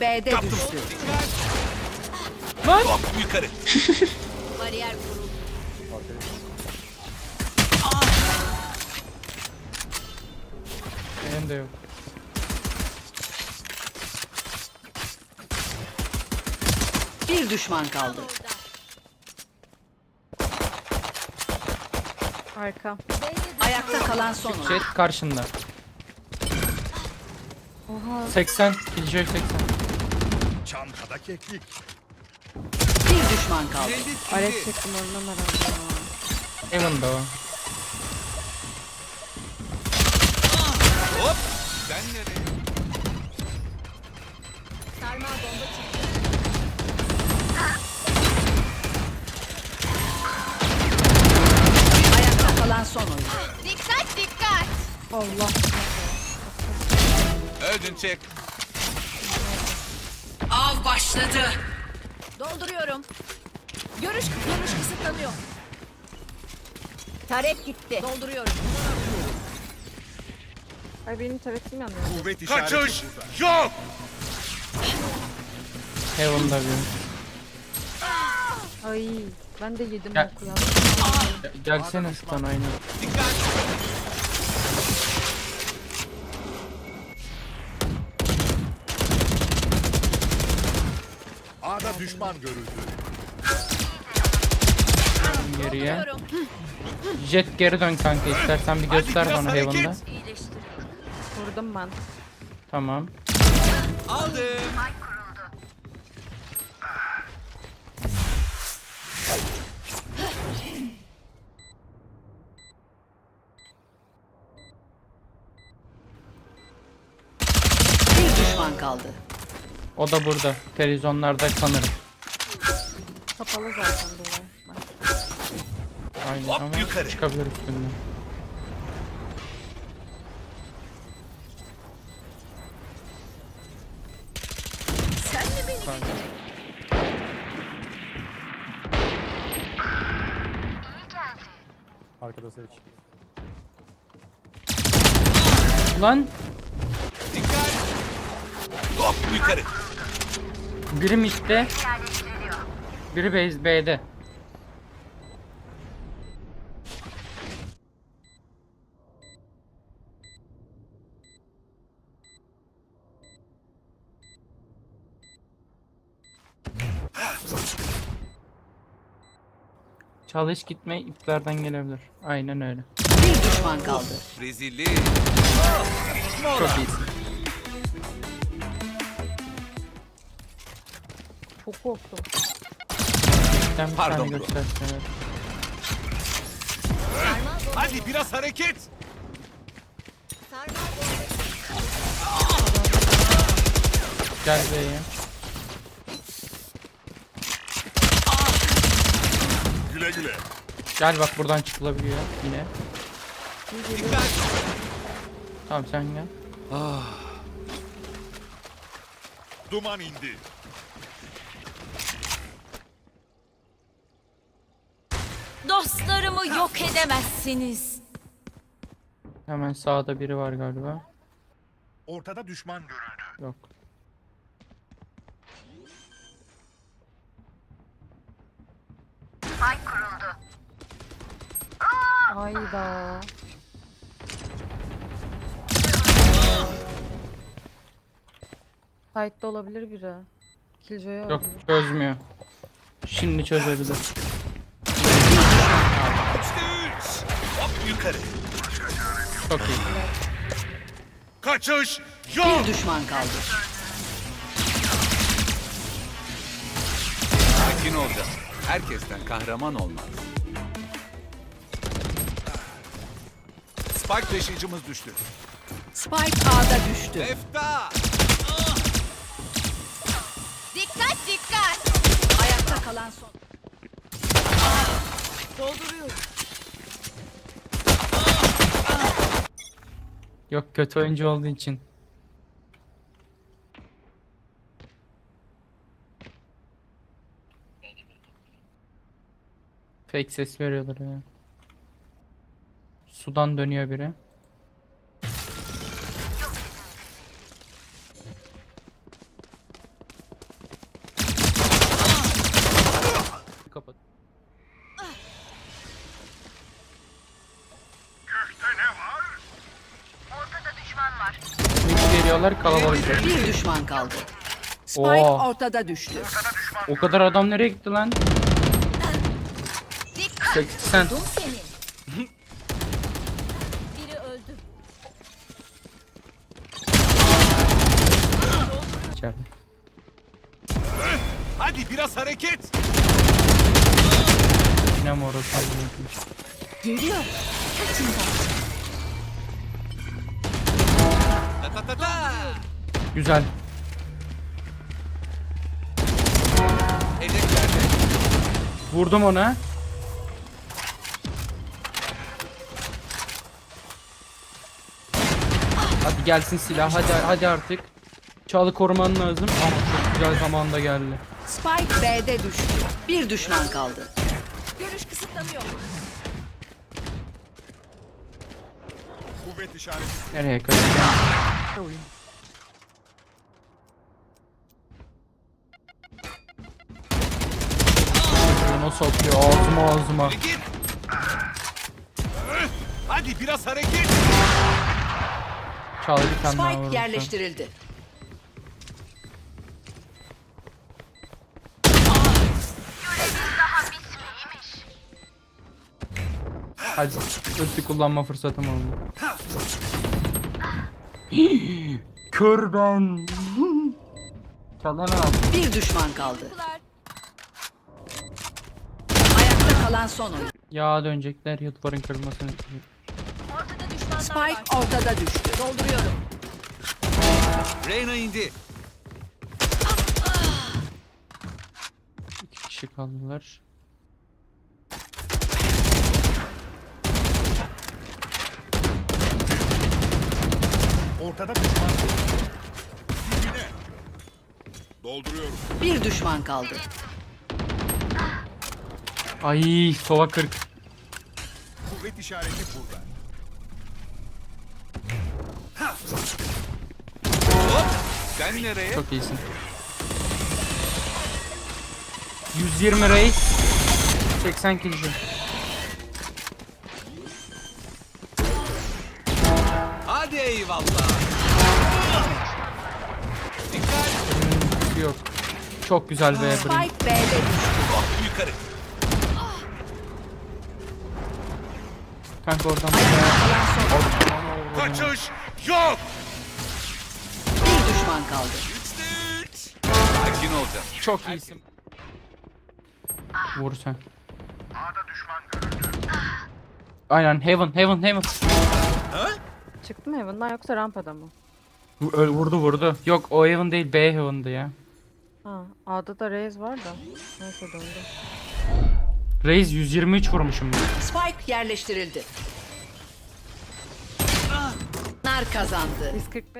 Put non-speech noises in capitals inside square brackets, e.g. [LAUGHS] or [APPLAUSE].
B'de düştü. Hop yukarı. Bariyer kuruldu. Benim de yok. Bir düşman kaldı. Arka. Ayakta kalan son. Jet karşında. Oha. 80. Killjoy 80. Çantada keklik. Bir düşman kaldı. Alet çektim herhalde ya. Evan'da o. Hop. Sen nereye? Ayakta kalan son oyuncu. Dikkat dikkat. Allah. Öldün çek. Başladı. Dolduruyorum. Görüş görüş kısıtlanıyor. Taret gitti. Dolduruyorum. Ay benim tabetim yanıyor. Kuvvet işareti. Kaçış yok. Heaven'da bir. Ay ben de yedim Gel. oku ya. Gel- Gelsene Stan aynı. Dikkat. Düşman görüldü. Geriye. Jet geri dön kanka istersen bir göster biraz bana hareket. Heaven'da. Vurdum ben. Tamam. Aldım. Bir düşman kaldı. O da burada. Televizyonlarda sanırım. Kapalı zaten. Bak. Aynen Hop, ama yukarı. çıkabilir üstünden. Sen mi beni Kanka. Arkada seç. Lan Dikkat. Hop yukarı. Biri midde. Biri base B'de. Çalış gitme iplerden gelebilir. Aynen öyle. Bir düşman kaldı. Rezillik. Çok iyisin. Çok korktum. Sen bir Pardon tane bro. göstersene. Hadi biraz hareket. Gel B'ye. Güle güle. Gel bak buradan çıkılabiliyor yine. Dikkat. Tamam sen gel. Duman indi. Dostlarımı yok edemezsiniz. Hemen sağda biri var galiba. Ortada düşman görüldü. Yok. Ayda. Site'de olabilir biri. Killjoy'a Yok çözmüyor. Şimdi çözebilir. Yukarı. Çok iyi. Kaçış Bir düşman kaldı. Sakin olacağız. Herkesten kahraman olmaz. Spike taşıyıcımız düştü. Spike A'da düştü. Efta. Dikkat dikkat. Ayakta kalan son. Dolduruyorum. Yok kötü oyuncu olduğu için. Fake ses veriyorlar ya. Sudan dönüyor biri. Geliyorlar kalabalık. Bir düşman kaldı. Spike Oo. ortada düştü. O kadar adam nereye gitti lan? Dikkat. 80. Buldum seni. [LAUGHS] Biri öldü. İçeride. Hadi biraz hareket. Yine mi orası halledilmiş? Geliyor. Ta ta ta ta. Güzel. Vurdum ona. Hadi gelsin silah hadi hadi artık. Çalı koruman lazım ama çok güzel zamanda geldi. Spike B'de düştü. Bir düşman kaldı. Görüş kısıtlanıyor. Kuvvet işareti. Nereye kaçacağım? Nasıl atıyor ağzıma ağzıma. Hadi biraz hareket. Çalı bir tane daha Spike vurursa. yerleştirildi. Hadi ulti kullanma fırsatım oldu. Kör ben. Çalan al. Bir düşman kaldı. Ayakta kalan son oyun. Ya dönecekler ya duvarın kırılmasını düşmanlar Spike var. ortada düştü. Dolduruyorum. Reyna indi. İki kişi kaldılar. Ortada düşman. Dibine. Dolduruyorum. Bir düşman kaldı. Ay sova 40. Kuvvet işareti burada. Hop. Sen nereye? Çok iyisin. 120 reis. 80 kişi. Hadi eyvallah. Yok. Çok güzel be. Brim. Spike B'de düştü. Hop yukarı. Kanka oradan Ayakta kalan son oyun. Kaçış yok. Bir düşman kaldı. Üçte üç. Sakin olacağız. Çok iyisin. Vur sen. Aynen heaven heaven heaven. Çıktı mı Heaven'dan yoksa rampada mı? Öl vurdu vurdu. Yok o heaven değil B heaven'dı ya. Ha, A'da da Raze var da. Neyse döndü. Reis 123 vurmuşum. ben. Spike yerleştirildi. Nar kazandı. 145